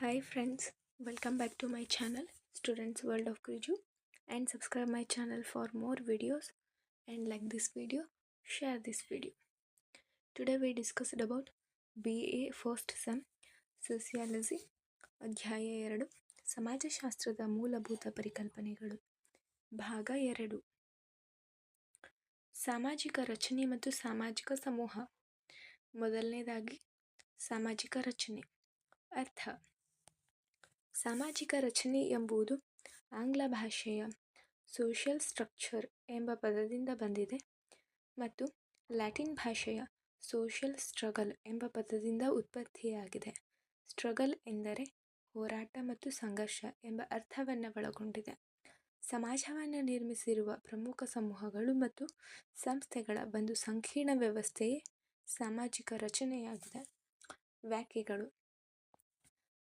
Hi friends, welcome back to my channel Students World of Kriju and subscribe my channel for more videos and like this video, share this video. Today we discussed about BA first sem Sociology ಅಧ್ಯಾಯ ಎರಡು ಸಮಾಜಶಾಸ್ತ್ರದ ಮೂಲಭೂತ ಪರಿಕಲ್ಪನೆಗಳು ಭಾಗ ಎರಡು ಸಾಮಾಜಿಕ ರಚನೆ ಮತ್ತು ಸಾಮಾಜಿಕ ಸಮೂಹ ಮೊದಲನೇದಾಗಿ ಸಾಮಾಜಿಕ ರಚನೆ ಅರ್ಥ ಸಾಮಾಜಿಕ ರಚನೆ ಎಂಬುದು ಆಂಗ್ಲ ಭಾಷೆಯ ಸೋಷಿಯಲ್ ಸ್ಟ್ರಕ್ಚರ್ ಎಂಬ ಪದದಿಂದ ಬಂದಿದೆ ಮತ್ತು ಲ್ಯಾಟಿನ್ ಭಾಷೆಯ ಸೋಷಿಯಲ್ ಸ್ಟ್ರಗಲ್ ಎಂಬ ಪದದಿಂದ ಉತ್ಪತ್ತಿಯಾಗಿದೆ. ಸ್ಟ್ರಗಲ್ ಎಂದರೆ ಹೋರಾಟ ಮತ್ತು ಸಂಘರ್ಷ ಎಂಬ ಅರ್ಥವನ್ನು ಒಳಗೊಂಡಿದೆ. ಸಮಾಜವನ್ನು ನಿರ್ಮಿಸಿರುವ ಪ್ರಮುಖ ಸಮೂಹಗಳು ಮತ್ತು ಸಂಸ್ಥೆಗಳ ಒಂದು ಸಂಕೀರ್ಣ ವ್ಯವಸ್ಥೆಯೇ ಸಾಮಾಜಿಕ ರಚನೆಯಾಗಿದೆ. ವ್ಯಾಖ್ಯೆಗಳು.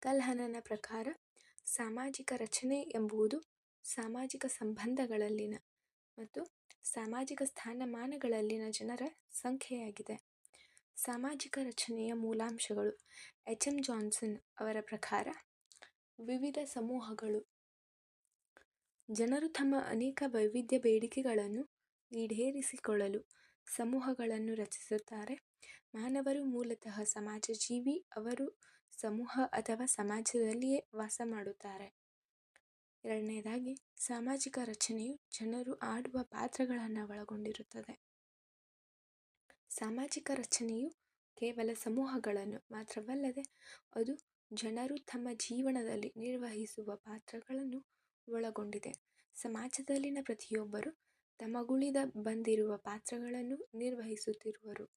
ಕಲ್ಹನನ ಪ್ರಕಾರ ಸಾಮಾಜಿಕ ರಚನೆ ಎಂಬುವುದು ಸಾಮಾಜಿಕ ಸಂಬಂಧಗಳಲ್ಲಿನ ಮತ್ತು ಸಾಮಾಜಿಕ ಸ್ಥಾನಮಾನಗಳಲ್ಲಿನ ಜನರ ಸಂಖ್ಯೆಯಾಗಿದೆ. ಸಾಮಾಜಿಕ ರಚನೆಯ ಮೂಲಾಂಶಗಳು ಎಚ್. ಎಂ. ಜಾನ್ಸನ್ ಅವರ ಪ್ರಕಾರ ವಿವಿಧ ಸಮೂಹಗಳು. ಜನರು ತಮ್ಮ ಅನೇಕ ವೈವಿಧ್ಯ ಬೇಡಿಕೆಗಳನ್ನು ಈಡೇರಿಸಿಕೊಳ್ಳಲು ಸಮೂಹಗಳನ್ನು ರಚಿಸುತ್ತಾರೆ. ಮಾನವರು ಮೂಲತಃ ಸಮಾಜಜೀವಿ, ಅವರು ಸಮೂಹ ಅಥವಾ ಸಮಾಜದಲ್ಲಿಯೇ ವಾಸ ಮಾಡುತ್ತಾರೆ. ಎರಡನೇದಾಗಿ, ಸಾಮಾಜಿಕ ರಚನೆಯು ಜನರು ಆಡುವ ಪಾತ್ರಗಳನ್ನು ಒಳಗೊಂಡಿರುತ್ತದೆ. ಸಾಮಾಜಿಕ ರಚನೆಯು ಕೇವಲ ಸಮೂಹಗಳನ್ನು ಮಾತ್ರವಲ್ಲದೆ, ಅದು ಜನರು ತಮ್ಮ ಜೀವನದಲ್ಲಿ ನಿರ್ವಹಿಸುವ ಪಾತ್ರಗಳನ್ನು ಒಳಗೊಂಡಿದೆ. ಸಮಾಜದಲ್ಲಿನ ಪ್ರತಿಯೊಬ್ಬರು ತಮಗುಳಿದ ಬಂದಿರುವ ಪಾತ್ರಗಳನ್ನು ನಿರ್ವಹಿಸುತ್ತಿರುವರು.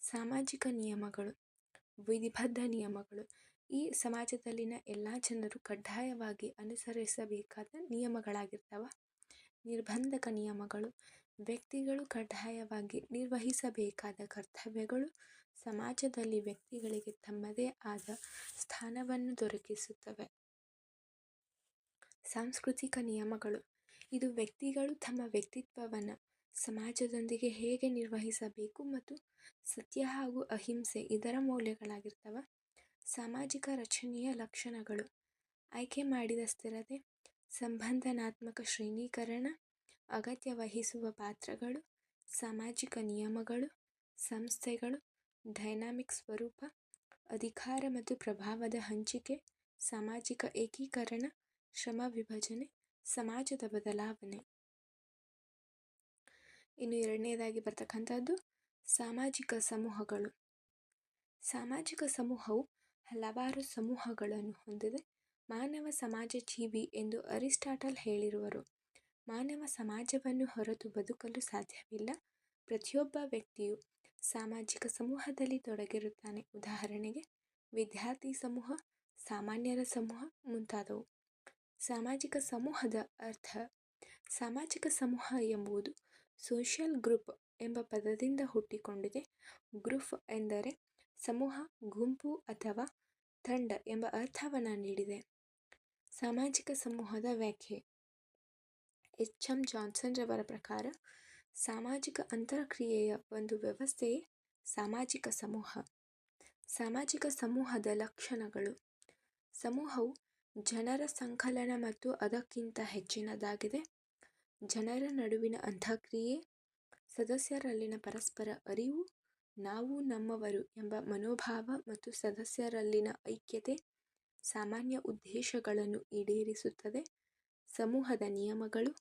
ಸಾಮಾಜಿಕ ನಿಯಮಗಳು ವಿಧಿಬದ್ಧ ನಿಯಮಗಳು. ಈ ಸಮಾಜದಲ್ಲಿನ ಎಲ್ಲ ಜನರು ಕಡ್ಡಾಯವಾಗಿ ಅನುಸರಿಸಬೇಕಾದ ನಿಯಮಗಳಾಗಿರ್ತವೆ. ನಿರ್ಬಂಧಕ ನಿಯಮಗಳು. ವ್ಯಕ್ತಿಗಳು ಕಡ್ಡಾಯವಾಗಿ ನಿರ್ವಹಿಸಬೇಕಾದ ಕರ್ತವ್ಯಗಳು ಸಮಾಜದಲ್ಲಿ ವ್ಯಕ್ತಿಗಳಿಗೆ ತಮ್ಮದೇ ಆದ ಸ್ಥಾನವನ್ನು ದೊರಕಿಸುತ್ತವೆ. ಸಾಂಸ್ಕೃತಿಕ ನಿಯಮಗಳು. ಇದು ವ್ಯಕ್ತಿಗಳು ತಮ್ಮ ವ್ಯಕ್ತಿತ್ವವನ್ನು ಸಮಾಜದೊಂದಿಗೆ ಹೇಗೆ ನಿರ್ವಹಿಸಬೇಕು ಮತ್ತು ಸತ್ಯ ಹಾಗೂ ಅಹಿಂಸೆ ಇದರ ಮೌಲ್ಯಗಳಾಗಿರ್ತವೆ? ಸಾಮಾಜಿಕ ರಚನೆಯ ಲಕ್ಷಣಗಳು. ಆಯ್ಕೆ ಮಾಡಿದ ಸ್ಥಿರತೆ, ಸಂಬಂಧನಾತ್ಮಕ ಶ್ರೇಣೀಕರಣ, ಅಗತ್ಯ ವಹಿಸುವ ಪಾತ್ರಗಳು, ಸಾಮಾಜಿಕ ನಿಯಮಗಳು, ಸಂಸ್ಥೆಗಳು, ಡೈನಾಮಿಕ್ ಸ್ವರೂಪ, ಅಧಿಕಾರ ಮತ್ತು ಪ್ರಭಾವದ ಹಂಚಿಕೆ, ಸಾಮಾಜಿಕ ಏಕೀಕರಣ, ಶ್ರಮ ವಿಭಜನೆ, ಸಮಾಜದ ಬದಲಾವಣೆ. ಇನ್ನು ಎರಡನೇದಾಗಿ ಬರ್ತಕ್ಕಂಥದ್ದು ಸಾಮಾಜಿಕ ಸಮೂಹಗಳು. ಸಾಮಾಜಿಕ ಸಮೂಹವು ಹಲವಾರು ಸಮೂಹಗಳನ್ನು ಹೊಂದಿದೆ. ಮಾನವ ಸಮಾಜ ಜೀವಿ ಎಂದು ಅರಿಸ್ಟಾಟಲ್ ಹೇಳಿರುವರು. ಮಾನವ ಸಮಾಜವನ್ನು ಹೊರತು ಬದುಕಲು ಸಾಧ್ಯವಿಲ್ಲ. ಪ್ರತಿಯೊಬ್ಬ ವ್ಯಕ್ತಿಯು ಸಾಮಾಜಿಕ ಸಮೂಹದಲ್ಲಿ ತೊಡಗಿರುತ್ತಾನೆ. ಉದಾಹರಣೆಗೆ, ವಿದ್ಯಾರ್ಥಿ ಸಮೂಹ, ಸಾಮಾನ್ಯರ ಸಮೂಹ ಮುಂತಾದವು. ಸಾಮಾಜಿಕ ಸಮೂಹದ ಅರ್ಥ, ಸಾಮಾಜಿಕ ಸಮೂಹ ಎಂಬುದು ಸೋಷಿಯಲ್ ಗ್ರೂಪ್ ಎಂಬ ಪದದಿಂದ ಹುಟ್ಟಿಕೊಂಡಿದೆ. ಗ್ರೂಪ್ ಎಂದರೆ ಸಮೂಹ, ಗುಂಪು ಅಥವಾ ತಂಡ ಎಂಬ ಅರ್ಥವನ್ನು ನೀಡಿದೆ. ಸಾಮಾಜಿಕ ಸಮೂಹದ ವ್ಯಾಖ್ಯೆ. ಎಚ್ ಎಂ ಜಾನ್ಸನ್ ರವರ ಪ್ರಕಾರ, ಸಾಮಾಜಿಕ ಅಂತರಕ್ರಿಯೆಯ ಒಂದು ವ್ಯವಸ್ಥೆಯೇ ಸಾಮಾಜಿಕ ಸಮೂಹ. ಸಾಮಾಜಿಕ ಸಮೂಹದ ಲಕ್ಷಣಗಳು. ಸಮೂಹವು ಜನರ ಸಂಕಲನ ಮತ್ತು ಅದಕ್ಕಿಂತ ಹೆಚ್ಚಿನದಾಗಿದೆ. ಜನರ ನಡುವಿನ ಅಂತಃಕ್ರಿಯೆ ಸದಸ್ಯರಲ್ಲಿನ ಪರಸ್ಪರ ಅರಿವು, ನಾವು ನಮ್ಮವರು ಎಂಬ ಮನೋಭಾವ ಮತ್ತು ಸದಸ್ಯರಲ್ಲಿನ ಐಕ್ಯತೆ ಸಾಮಾನ್ಯ ಉದ್ದೇಶಗಳನ್ನು ಈಡೇರಿಸುತ್ತದೆ. ಸಮೂಹದ ನಿಯಮಗಳು,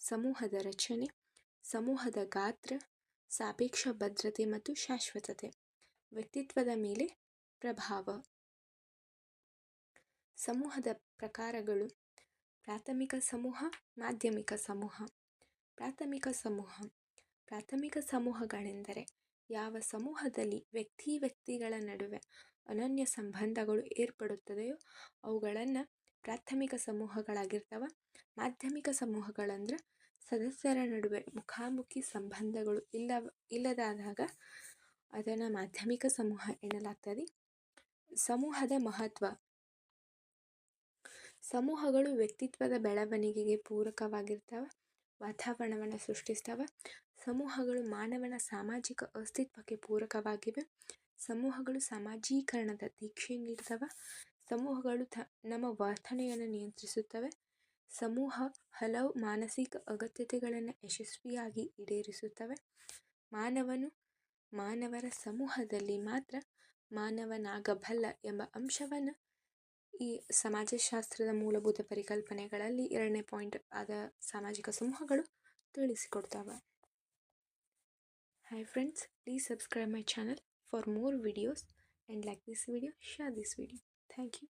ಸಮೂಹದ ರಚನೆ, ಸಮೂಹದ ಗಾತ್ರ, ಸಾಪೇಕ್ಷ ಭದ್ರತೆ ಮತ್ತು ಶಾಶ್ವತತೆ, ವ್ಯಕ್ತಿತ್ವದ ಮೇಲೆ ಪ್ರಭಾವ. ಸಮೂಹದ ಪ್ರಕಾರಗಳು ಪ್ರಾಥಮಿಕ ಸಮೂಹ, ಮಾಧ್ಯಮಿಕ ಸಮೂಹ. ಪ್ರಾಥಮಿಕ ಸಮೂಹ. ಪ್ರಾಥಮಿಕ ಸಮೂಹಗಳೆಂದರೆ ಯಾವ ಸಮೂಹದಲ್ಲಿ ವ್ಯಕ್ತಿ ವ್ಯಕ್ತಿಗಳ ನಡುವೆ ಅನನ್ಯ ಸಂಬಂಧಗಳು ಏರ್ಪಡುತ್ತದೆಯೋ ಅವುಗಳನ್ನು ಪ್ರಾಥಮಿಕ ಸಮೂಹಗಳಾಗಿರ್ತವೆ. ಮಾಧ್ಯಮಿಕ ಸಮೂಹಗಳಂದ್ರೆ ಸದಸ್ಯರ ನಡುವೆ ಮುಖಾಮುಖಿ ಸಂಬಂಧಗಳು ಇಲ್ಲ ಇಲ್ಲದಾದಾಗ ಅದನ್ನು ಮಾಧ್ಯಮಿಕ ಸಮೂಹ ಎನ್ನಲಾಗ್ತದೆ. ಸಮೂಹದ ಮಹತ್ವ. ಸಮೂಹಗಳು ವ್ಯಕ್ತಿತ್ವದ ಬೆಳವಣಿಗೆಗೆ ಪೂರಕವಾಗಿರ್ತವೆ, ವಾತಾವರಣವನ್ನು ಸೃಷ್ಟಿಸ್ತವೆ. ಸಮೂಹಗಳು ಮಾನವನ ಸಾಮಾಜಿಕ ಅಸ್ತಿತ್ವಕ್ಕೆ ಪೂರಕವಾಗಿವೆ. ಸಮೂಹಗಳು ಸಾಮಾಜೀಕರಣದ ದೀಕ್ಷೆ ನೀಡ್ತವೆ ಸಮೂಹಗಳು ಥ ನಮ್ಮ ವರ್ತನೆಯನ್ನು ನಿಯಂತ್ರಿಸುತ್ತವೆ. ಸಮೂಹ ಹಲವು ಮಾನಸಿಕ ಅಗತ್ಯತೆಗಳನ್ನು ಯಶಸ್ವಿಯಾಗಿ ಈಡೇರಿಸುತ್ತವೆ. ಮಾನವನು, ಮಾನವರ ಸಮೂಹದಲ್ಲಿ ಮಾತ್ರ ಮಾನವನಾಗಬಲ್ಲ ಎಂಬ ಅಂಶವನ್ನು ಈ ಸಮಾಜಶಾಸ್ತ್ರದ ಮೂಲಭೂತ ಪರಿಕಲ್ಪನೆಗಳಲ್ಲಿ ಎರಡನೇ ಪಾಯಿಂಟ್ ಆದ ಸಾಮಾಜಿಕ ಸಮೂಹಗಳು ತಿಳಿಸಿಕೊಡ್ತಾವೆ hi friends please subscribe my channel for more videos and like this video share this video thank you.